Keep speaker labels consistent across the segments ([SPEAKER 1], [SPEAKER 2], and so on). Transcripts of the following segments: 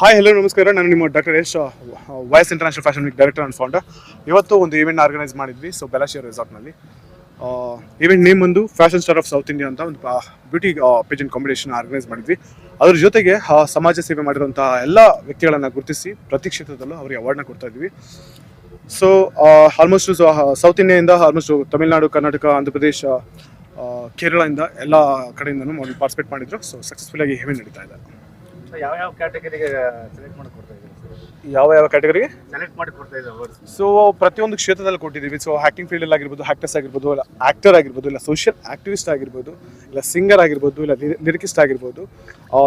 [SPEAKER 1] Hi hello ನಮಸ್ಕಾರ. ನಾನು ನಿಮ್ಮ doctor Yash voice international fashion week director and founder ಇವತ್ತು ಒಂದು ಈವೆಂಟ್ ಆರ್ಗನೈಸ್ ಮಾಡಿದ್ವಿ ಸೊ ಬೆಲಾಶಿಯರ್ ರೆಸಾರ್ಟ್ನಲ್ಲಿ ಈವೆಂಟ್ ನೇಮ್ ಒಂದು fashion star of south India ಅಂತ ಒಂದು ಬ್ಯೂಟಿ ಪೇಜೆಂಟ್ ಕಾಂಪಿಟೇಷನ್ ಆರ್ಗನೈಸ್ ಮಾಡಿದ್ವಿ. ಅದ್ರ ಜೊತೆಗೆ ಸಮಾಜ ಸೇವೆ ಮಾಡಿರುವಂತಹ ಎಲ್ಲ ವ್ಯಕ್ತಿಗಳನ್ನು ಗುರುತಿಸಿ ಪ್ರತಿ ಕ್ಷೇತ್ರದಲ್ಲೂ ಅವರಿಗೆ ಅವಾರ್ಡ್ನ ಕೊಡ್ತಾ ಇದ್ವಿ. ಸೊ ಆಲ್ಮೋಸ್ಟ್ ಸೌತ್ ಇಂಡಿಯಾದಿಂದ ಆಲ್ಮೋಸ್ಟ್ ತಮಿಳುನಾಡು ಕರ್ನಾಟಕ ಆಂಧ್ರ ಪ್ರದೇಶ ಕೇರಳದಿಂದ ಎಲ್ಲ ಕಡೆಯಿಂದನೂ ಪಾರ್ಟಿಸಿಪೇಟ್ ಮಾಡಿದ್ರು. ಸೊ ಸಕ್ಸಸ್ಫುಲ್ಲಾಗಿ ಈವೆಂಟ್ ನಡೀತಾ ಇದೆ.
[SPEAKER 2] ಯಾವ ಯಾವ ಕ್ಯಾಟಗರಿಗೆ ಸೆಲೆಕ್ಟ್ ಮಾಡಿ ಕೊಡ್ತಾ ಇದ್ದೀವಿ
[SPEAKER 1] ಯಾವ ಯಾವ ಕ್ಯಾಟಗರಿಗೆ
[SPEAKER 2] ಸೆಲೆಕ್ಟ್ ಮಾಡಿ ಕೊಡ್ತಾ ಅವಾರ್ಡ್ಸ್
[SPEAKER 1] ಸೊ ಪ್ರತಿಯೊಂದು ಕ್ಷೇತ್ರದಲ್ಲಿ ಕೊಟ್ಟಿದ್ದೀವಿ. ಸೊ ಆಕ್ಟಿಂಗ್ ಫೀಲ್ಡ್ ಆಗಿರ್ಬೋದು ಆಕ್ಟರ್ಸ್ ಆಗಿರ್ಬೋದು ಇಲ್ಲ ಆಕ್ಟರ್ ಆಗಿರ್ಬೋದು ಇಲ್ಲ ಸೋಷಿಯಲ್ ಆಕ್ಟಿವಿಸ್ಟ್ ಆಗಿರ್ಬೋದು ಇಲ್ಲ ಸಿಂಗರ್ ಆಗಿರ್ಬೋದು ಇಲ್ಲ ಲಿರಿಕಿಸ್ಟ್ ಆಗಿರ್ಬೋದು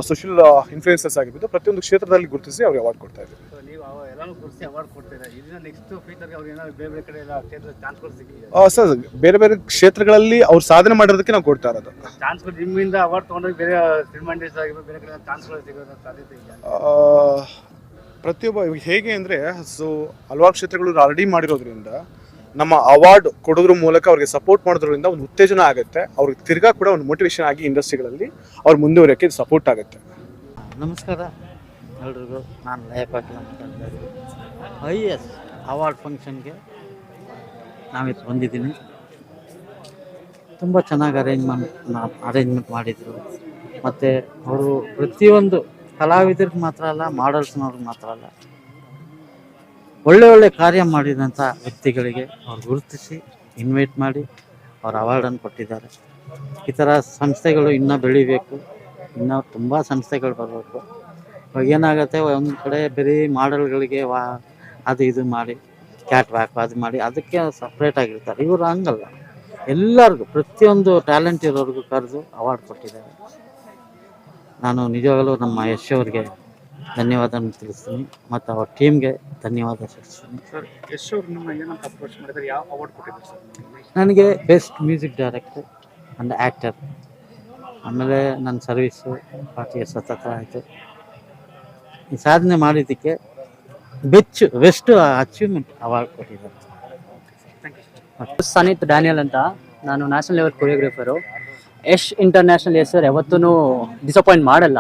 [SPEAKER 1] ಸೋಷಿಯಲ್ ಇನ್ಫ್ಲೂಯೆನ್ಸರ್ಸ್ ಆಗಿರ್ಬೋದು ಪ್ರತಿಯೊಂದು ಕ್ಷೇತ್ರದಲ್ಲಿ ಗುರುತಿಸಿ ಅವ್ರಿಗೆ ಅವಾರ್ಡ್ ಕೊಡ್ತಾ ಇದ್ದೀವಿ. ಸರ್ ಬೇರೆ ಬೇರೆ ಕ್ಷೇತ್ರಗಳಲ್ಲಿ ಅವ್ರು ಸಾಧನೆ ಮಾಡಿರೋದಕ್ಕೆ ನಾವು ಕೊಡ್ತಾ ಇರೋದು.
[SPEAKER 2] ಚಾನ್ಸ್ಗಳು ನಿಮ್ಮಿಂದ ಅವಾರ್ಡ್ ತಗೊಂಡ್ರೆ ಬೇರೆ ಸಿನಿಮಾ ಇಂಡಸ್ಟ್ರಿ ಆಗಿರ್ಬೋದು ಬೇರೆ ಕಡೆ ಚಾನ್ಸ್ಗಳು ಸಿಗೋದು ಸಾಧ್ಯತೆ ಇದೆ
[SPEAKER 1] ಆ, ಪ್ರತಿಯೊಬ್ಬ ಹೇಗೆ ಅಂದರೆ ಸೊ ಹಲವಾರು ಕ್ಷೇತ್ರಗಳು ಆಲ್ರೆಡಿ ಮಾಡಿರೋದ್ರಿಂದ ನಮ್ಮ ಅವಾರ್ಡ್ ಕೊಡೋದ್ರ ಮೂಲಕ ಅವ್ರಿಗೆ ಸಪೋರ್ಟ್ ಮಾಡೋದ್ರಿಂದ ಒಂದು ಉತ್ತೇಜನ ಆಗುತ್ತೆ. ಅವ್ರಿಗೆ ತಿರ್ಗಾ ಕೂಡ ಒಂದು ಮೋಟಿವೇಶನ್ ಆಗಿ ಇಂಡಸ್ಟ್ರಿಗಳಲ್ಲಿ ಅವ್ರು ಮುಂದುವರಿಯೋಕ್ಕೆ ಸಪೋರ್ಟ್ ಆಗುತ್ತೆ.
[SPEAKER 3] ನಮಸ್ಕಾರ. ಎಲ್ರಿಗೂ ನಾನು ಲೈಫ್ ಪಾಟೀಲ್ ಅಂತ ಎಸ್ ಅವಾರ್ಡ್ ಫಂಕ್ಷನ್ಗೆ ನಾವಿತ್ತು ಬಂದಿದ್ದೀನಿ. ತುಂಬ ಚೆನ್ನಾಗಿ ಅರೇಂಜ್ಮೆಂಟ್ ಅರೇಂಜ್ಮೆಂಟ್ ಮಾಡಿದರು. ಮತ್ತು ಅವರು ಪ್ರತಿಯೊಂದು ಕಲಾವಿದರಿಗೆ ಮಾತ್ರ ಅಲ್ಲ ಮಾಡಲ್ಸ್ನವ್ರಿಗೆ ಮಾತ್ರ ಅಲ್ಲ. ಒಳ್ಳೆ ಒಳ್ಳೆ ಕಾರ್ಯ ಮಾಡಿದಂಥ ವ್ಯಕ್ತಿಗಳಿಗೆ ಅವ್ರು ಗುರುತಿಸಿ ಇನ್ವೈಟ್ ಮಾಡಿ ಅವ್ರು ಅವಾರ್ಡನ್ನು ಕೊಟ್ಟಿದ್ದಾರೆ. ಈ ಥರ ಸಂಸ್ಥೆಗಳು ಇನ್ನೂ ಬೆಳಿಬೇಕು. ಇನ್ನೂ ತುಂಬ ಸಂಸ್ಥೆಗಳು ಬರಬೇಕು. ಇವಾಗ ಏನಾಗುತ್ತೆ ಒಂದು ಕಡೆ ಬರೀ ಮಾಡಲ್ಗಳಿಗೆ ವಾ ಅದು ಇದು ಮಾಡಿ ಕ್ಯಾಟ್ ವ್ಯಾಕ್ ಅದು ಮಾಡಿ ಅದಕ್ಕೆ ಸಪ್ರೇಟ್ ಆಗಿರ್ತಾರೆ. ಇವರು ಹಂಗಲ್ಲ. ಎಲ್ಲರಿಗೂ ಪ್ರತಿಯೊಂದು ಟ್ಯಾಲೆಂಟ್ ಇರೋರಿಗೂ ಕರೆದು ಅವಾರ್ಡ್ ಕೊಟ್ಟಿದ್ದಾರೆ. ನಾನು ನಿಜವಾಗಲೂ ನಮ್ಮ ಯಶ್ ಅವ್ರಿಗೆ ಧನ್ಯವಾದ ತಿಳಿಸ್ತೀನಿ. ಮತ್ತು ಅವ್ರ ಟೀಮ್ಗೆ ಧನ್ಯವಾದ ತಿಳಿಸ್ತೀನಿ ನನಗೆ best music director and actor ಆಮೇಲೆ ನನ್ನ ಸರ್ವೀಸು ಫಾರ್ಟಿ ಇಯರ್ಸ್ ಸತತ ಆಯಿತು. ಈ ಸಾಧನೆ ಮಾಡಿದ್ದಕ್ಕೆ ಬೆಚ್ಚು ಬೆಸ್ಟ್ ಅಚೀವ್ಮೆಂಟ್ ಅವಾರ್ಡ್ ಕೊಟ್ಟಿದ್ದಾರೆ.
[SPEAKER 4] ಸನಿತ್ ಡ್ಯಾನಿಯಲ್ ಅಂತ. ನಾನು national level choreographer Yash international ಹೆಸರು ಯಾವತ್ತೂ ಡಿಸಪಾಯಿಂಟ್ ಮಾಡಲ್ಲ.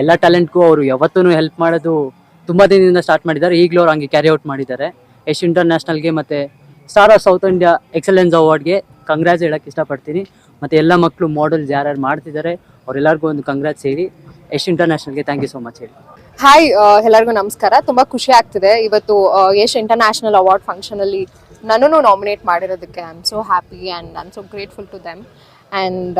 [SPEAKER 4] ಎಲ್ಲ ಟ್ಯಾಲೆಂಟ್ಗೂ ಅವರು ಯಾವತ್ತೂ ಹೆಲ್ಪ್ ಮಾಡೋದು ತುಂಬ ದಿನದಿಂದ ಸ್ಟಾರ್ಟ್ ಮಾಡಿದ್ದಾರೆ. ಈಗಲೂ ಅವ್ರು ಹಂಗೆ ಕ್ಯಾರಿ ಔಟ್ ಮಾಡಿದ್ದಾರೆ. ಯಶ್ ಇಂಟರ್ನ್ಯಾಷನಲ್ಗೆ ಮತ್ತು star of south India excellence ಅವಾರ್ಡ್ಗೆ congrats ಹೇಳೋಕ್ಕೆ ಇಷ್ಟಪಡ್ತೀನಿ. ಮತ್ತು ಎಲ್ಲ ಮಕ್ಕಳು ಮಾಡಲ್ಸ್ ಯಾರ್ಯಾರು ಮಾಡ್ತಿದ್ದಾರೆ, ಅವರೆಲ್ಲರಿಗೂ ಒಂದು ಕಂಗ್ರಾಟ್ಸ್ ಸೇರಿ ಯಶ್ ಇಂಟರ್ನ್ಯಾಷನಲ್ಗೆ ಥ್ಯಾಂಕ್ ಯು ಸೊ ಮಚ್ ಹೇಳಿ.
[SPEAKER 5] ಹಾಯ್ ಎಲ್ಲರಿಗೂ ನಮಸ್ಕಾರ. ತುಂಬಾ ಖುಷಿ ಆಗ್ತಿದೆ. ಇವತ್ತು ಆ, ಯಶ್ ಇಂಟರ್ನ್ಯಾಷನಲ್ ಅವಾರ್ಡ್ ಫಂಕ್ಷನ್ ಅಲ್ಲಿ ನನ್ನನ್ನು nominate ಮಾಡಿರೋದಕ್ಕೆ. I am so happy and I am so grateful to them and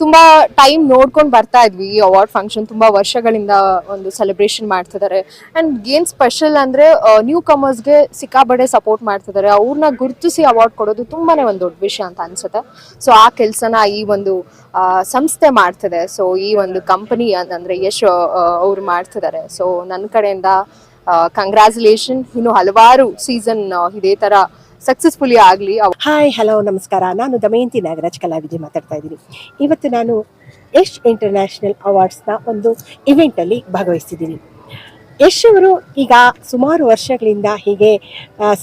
[SPEAKER 5] ತುಂಬಾ ಟೈಮ್ ನೋಡ್ಕೊಂಡು ಬರ್ತಾ ಇದ್ವಿ ಈ ಅವಾರ್ಡ್ ಫಂಕ್ಷನ್ ತುಂಬಾ ವರ್ಷಗಳಿಂದ ಒಂದು ಸೆಲೆಬ್ರೇಷನ್ ಮಾಡ್ತಿದ್ದಾರೆ ಅಂಡ್ ಏನ್ ಸ್ಪೆಷಲ್ ಅಂದ್ರೆ ನ್ಯೂ ಕಮರ್ಸ್ಗೆ ಸಿಕ್ಕಾಬಡೆ ಸಪೋರ್ಟ್ ಮಾಡ್ತಿದ್ದಾರೆ ಅವ್ರನ್ನ ಗುರುತಿಸಿ ಅವಾರ್ಡ್ ಕೊಡೋದು ತುಂಬಾನೇ ಒಂದು ದೊಡ್ಡ ವಿಷಯ ಅಂತ ಅನ್ಸುತ್ತೆ. ಸೊ ಆ ಕೆಲಸನ ಈ ಒಂದು ಸಂಸ್ಥೆ ಮಾಡ್ತಿದೆ. ಸೊ ಈ ಒಂದು ಕಂಪನಿ ಅಂದ್ರೆ ಯಶ್ ಅವ್ರು ಮಾಡ್ತಿದ್ದಾರೆ ಸೊ ನನ್ನ ಕಡೆಯಿಂದ ಕಂಗ್ರ್ಯಾಚುಲೇಷನ್ ಇನ್ನು ಹಲವಾರು ಸೀಸನ್ ಇದೇ ತರ ಸಕ್ಸಸ್ಫುಲಿ ಆಗಲಿ
[SPEAKER 6] ಹಾಯ್ ಹಲೋ ನಮಸ್ಕಾರ. ನಾನು ದಮಯಂತಿ ನಾಗರಾಜ್ ಕಲಾವಿದೆ ಮಾತಾಡ್ತಾ ಇದ್ದೀನಿ. ಇವತ್ತು ನಾನು ಯಶ್ ಇಂಟರ್ನ್ಯಾಷನಲ್ ಅವಾರ್ಡ್ಸ್ನ ಒಂದು ಇವೆಂಟಲ್ಲಿ ಭಾಗವಹಿಸಿದ್ದೀನಿ ಯಶ್ ಅವರು ಈಗ ಸುಮಾರು ವರ್ಷಗಳಿಂದ ಹೀಗೆ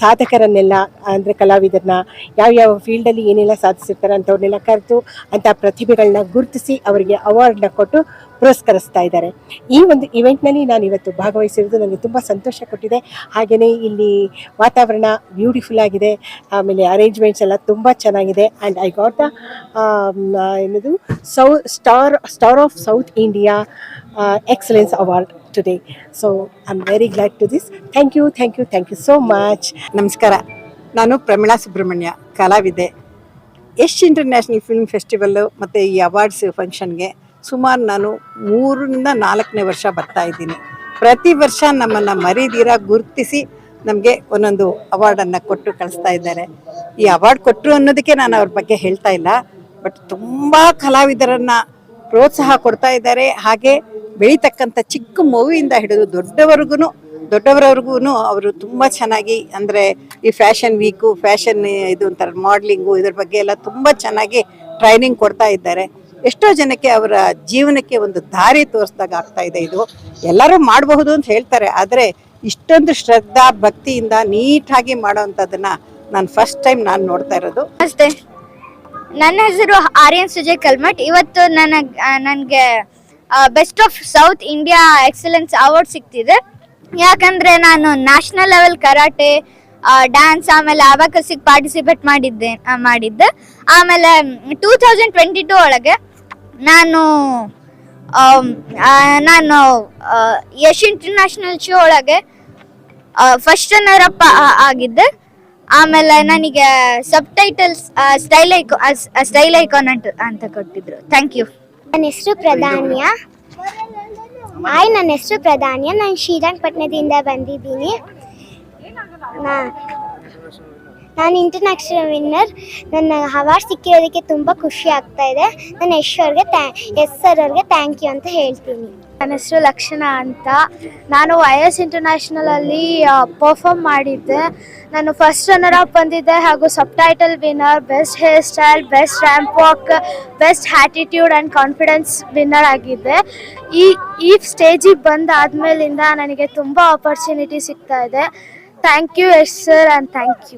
[SPEAKER 6] ಸಾಧಕರನ್ನೆಲ್ಲ, ಅಂದರೆ ಕಲಾವಿದರನ್ನ ಯಾವ್ಯಾವ ಫೀಲ್ಡಲ್ಲಿ ಏನೆಲ್ಲ ಸಾಧಿಸಿರ್ತಾರೆ ಅಂಥವ್ರನ್ನೆಲ್ಲ ಕರೆದು ಅಂಥ ಪ್ರತಿಭೆಗಳನ್ನ ಗುರುತಿಸಿ ಅವರಿಗೆ ಅವಾರ್ಡ್ನ ಕೊಟ್ಟು ಪುರಸ್ಕರಿಸ್ತಾ ಇದ್ದಾರೆ. ಈ ಒಂದು ಇವೆಂಟ್ನಲ್ಲಿ ನಾನು ಇವತ್ತು ಭಾಗವಹಿಸಿರೋದು ನನಗೆ ತುಂಬ ಸಂತೋಷ ಕೊಟ್ಟಿದೆ. ಹಾಗೆಯೇ ಇಲ್ಲಿ ವಾತಾವರಣ ಬ್ಯೂಟಿಫುಲ್ ಆಗಿದೆ. ಆಮೇಲೆ ಅರೇಂಜ್ಮೆಂಟ್ಸ್ ಎಲ್ಲ ತುಂಬ ಚೆನ್ನಾಗಿದೆ. ಆ್ಯಂಡ್ ಐ ಗಾಟ್ ದ ಏನದು so star star of south India excellence award so I am very glad to this thank you thank you thank you so much
[SPEAKER 7] ನಮಸ್ಕಾರ. ನಾನು ಪ್ರಮೀಳಾ ಸುಬ್ರಹ್ಮಣ್ಯ, ಕಲಾವಿದೆ. ಯಶ್ ಇಂಟರ್ನ್ಯಾಷನಲ್ ಫಿಲ್ಮ್ ಫೆಸ್ಟಿವಲ್ಲು ಮತ್ತು ಈ awards ಫಂಕ್ಷನ್ಗೆ ಸುಮಾರು ನಾನು ಮೂರರಿಂದ ನಾಲ್ಕನೇ ವರ್ಷ ಬರ್ತಾ ಇದ್ದೀನಿ. ಪ್ರತಿ ವರ್ಷ ನಮ್ಮನ್ನು ಮರಿದೀರ ಗುರುತಿಸಿ ನಮಗೆ ಒಂದೊಂದು ಅವಾರ್ಡನ್ನು ಕೊಟ್ಟು ಕಳಿಸ್ತಾ ಇದ್ದಾರೆ. ಈ ಅವಾರ್ಡ್ ಕೊಟ್ಟರು ಅನ್ನೋದಕ್ಕೆ ನಾನು ಅವ್ರ ಬಗ್ಗೆ ಹೇಳ್ತಾ ಇಲ್ಲ. ಬಟ್ ತುಂಬ ಕಲಾವಿದರನ್ನು ಪ್ರೋತ್ಸಾಹ ಕೊಡ್ತಾ ಇದ್ದಾರೆ. ಹಾಗೆ ಬೆಳೀತಕ್ಕಂಥ ಚಿಕ್ಕ ಮಗುವಿಂದ ಹಿಡಿದು ದೊಡ್ಡವರೆಗೂ ದೊಡ್ಡವರವ್ರಿಗೂ ಅವರು ತುಂಬ ಚೆನ್ನಾಗಿ ಅಂದರೆ ಈ ಫ್ಯಾಷನ್ ವೀಕು, ಫ್ಯಾಷನ್ ಇದು ಒಂಥರ ಮಾಡ್ಲಿಂಗು ಇದ್ರ ಬಗ್ಗೆ ಎಲ್ಲ ತುಂಬ ಚೆನ್ನಾಗಿ ಟ್ರೈನಿಂಗ್ ಕೊಡ್ತಾ ಇದ್ದಾರೆ. ಎಷ್ಟೋ ಜನಕ್ಕೆ ಅವರ ಜೀವನಕ್ಕೆ ಒಂದು ದಾರಿ ತೋರಿಸ್ದಾಗ ಆಗ್ತಾ ಇದೆ ಇದು. ಎಲ್ಲರೂ ಮಾಡಬಹುದು ಅಂತ ಹೇಳ್ತಾರೆ, ಆದರೆ ಇಷ್ಟೊಂದು ಶ್ರದ್ಧಾ ಭಕ್ತಿಯಿಂದ ನೀಟಾಗಿ ಮಾಡೋವಂಥದ್ದನ್ನ ನಾನು ಫಸ್ಟ್ ಟೈಮ್ ನಾನು ನೋಡ್ತಾ ಇರೋದು.
[SPEAKER 8] ಅಷ್ಟೇ ನನ್ನ ಹೆಸರು ಆರ್ಯನ್ ಸುಜಯ್ ಕಲ್ಮಠ್. ಇವತ್ತು ನನಗೆ ನನಗೆ best of south India excellence award ಸಿಕ್ತಿದೆ ಯಾಕಂದ್ರೆ ನಾನು ನ್ಯಾಷನಲ್ ಲೆವೆಲ್ ಕರಾಟೆ ಡ್ಯಾನ್ಸ್ ಆಮೇಲೆ ಅಬಾಕಸಿಗೆ ಪಾರ್ಟಿಸಿಪೇಟ್ ಮಾಡಿದ್ದೆ ಮಾಡಿದ್ದೆ. ಆಮೇಲೆ ಟೂ ತೌಸಂಡ್ ಟ್ವೆಂಟಿ ಟೂ ಒಳಗೆ ನಾನು ನಾನು ಯಶ್ ಇಂಟರ್ನ್ಯಾಷನಲ್ ಶೋ ಒಳಗೆ ಫಸ್ಟ್ ರನ್ನರ್ ಅಪ್ ಆಗಿದ್ದೆ. ಆಮೇಲೆ ನನಗೆ sub titles style ico style icon ಅಂತ ಅಂತ ಕೊಟ್ಟಿದ್ರು. ಥ್ಯಾಂಕ್ ಯು
[SPEAKER 9] ನನ್ನ ಹೆಸರು ಪ್ರಧಾನ್ಯ. ಹಾಯ್ ನನ್ನ ಹೆಸರು ಪ್ರಧಾನ್ಯ. ನಾನು ಶ್ರೀರಂಗಪಟ್ಟಣದಿಂದ ಬಂದಿದ್ದೀನಿ. ನಾ- ನಾನು ಇಂಟರ್ನ್ಯಾಷನಲ್ ವಿನ್ನರ್ ನನ್ನ ಅವಾರ್ಡ್ ಸಿಕ್ಕಿರೋದಕ್ಕೆ ತುಂಬ ಖುಷಿ ಆಗ್ತಾ ಇದೆ. ನನ್ನ ಯಶ್ ಅವ್ರಿಗೆ ಥ್ಯಾ ಎಸ್ ಸರ್ ಅವ್ರಿಗೆ ಥ್ಯಾಂಕ್ ಯು ಅಂತ ಹೇಳ್ತೀನಿ. ನನ್ನ ಹೆಸರು ಲಕ್ಷಣ ಅಂತ. ನಾನು ವೈ ಎಸ್ ಇಂಟರ್ನ್ಯಾಷನಲಲ್ಲಿ ಪರ್ಫಾರ್ಮ್ ಮಾಡಿದ್ದೆ. ನಾನು ಫಸ್ಟ್ ರನ್ನರ್ ಅಪ್ ಬಂದಿದ್ದೆ ಹಾಗೂ sub title winner best hair style best ramp walk best attitude and confidence winner ಆಗಿದ್ದೆ. ಈ ಈ ಸ್ಟೇಜಿಗೆ ಬಂದಾದ್ಮೇಲಿಂದ ನನಗೆ ತುಂಬ ಆಪರ್ಚುನಿಟಿ ಸಿಗ್ತಾ ಇದೆ. Thank you S sir and thank you